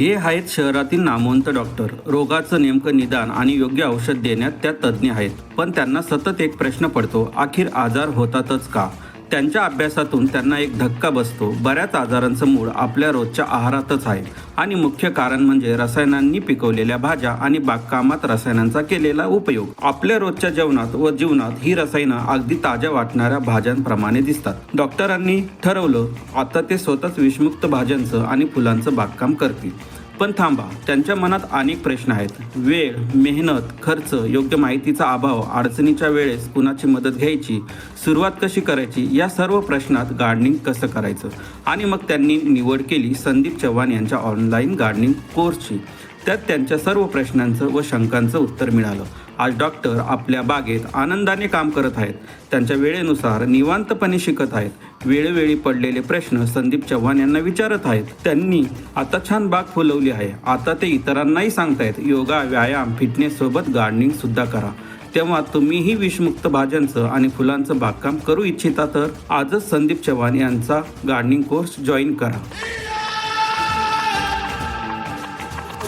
हे आहेत शहरातील नामवंत डॉक्टर. रोगाचं नेमकं निदान आणि योग्य औषध देण्यात त्या तज्ज्ञ आहेत. पण त्यांना सतत एक प्रश्न पडतो अखेर आजार होतातच का? त्यांच्या अभ्यासातून त्यांना एक धक्का बसतो. बऱ्याच आजारांचं मूळ आपल्या रोजच्या आहारातच आहे. आणि मुख्य कारण म्हणजे रसायनांनी पिकवलेल्या भाज्या आणि बागकामात रसायनांचा केलेला उपयोग. आपल्या रोजच्या जेवणात व जीवनात ही रसायनं अगदी ताज्या वाटणाऱ्या भाज्यांप्रमाणे दिसतात. डॉक्टरांनी ठरवलं आता ते स्वतःच विषमुक्त भाज्यांचं आणि फुलांचं बागकाम करतील. पण थांबा त्यांच्या मनात अनेक प्रश्न आहेत. वेळ मेहनत खर्च योग्य माहितीचा अभाव अडचणीच्या वेळेस कुणाची मदत घ्यायची सुरुवात कशी करायची या सर्व प्रश्नात गार्डनिंग कसं करायचं? आणि मग त्यांनी निवड केली संदीप चव्हाण यांच्या ऑनलाईन गार्डनिंग कोर्सची त्यात त्यांच्या सर्व प्रश्नांचं व शंकांचं उत्तर मिळालं. आज डॉक्टर आपल्या बागेत आनंदाने काम करत आहेत. त्यांच्या वेळेनुसार निवांतपणे शिकत आहेत. वेळोवेळी पडलेले प्रश्न संदीप चव्हाण यांना विचारत आहेत. त्यांनी आता छान बाग फुलवली आहे. आता ते इतरांनाही सांगतायत. योगा व्यायाम फिटनेससोबत गार्डनिंगसुद्धा गार्डनिंग सुद्धा करा. तेव्हा तुम्हीही विषमुक्त भाज्यांचं आणि फुलांचं बागकाम करू इच्छिता तर आजच संदीप चव्हाण यांचा गार्डनिंग कोर्स जॉईन करा.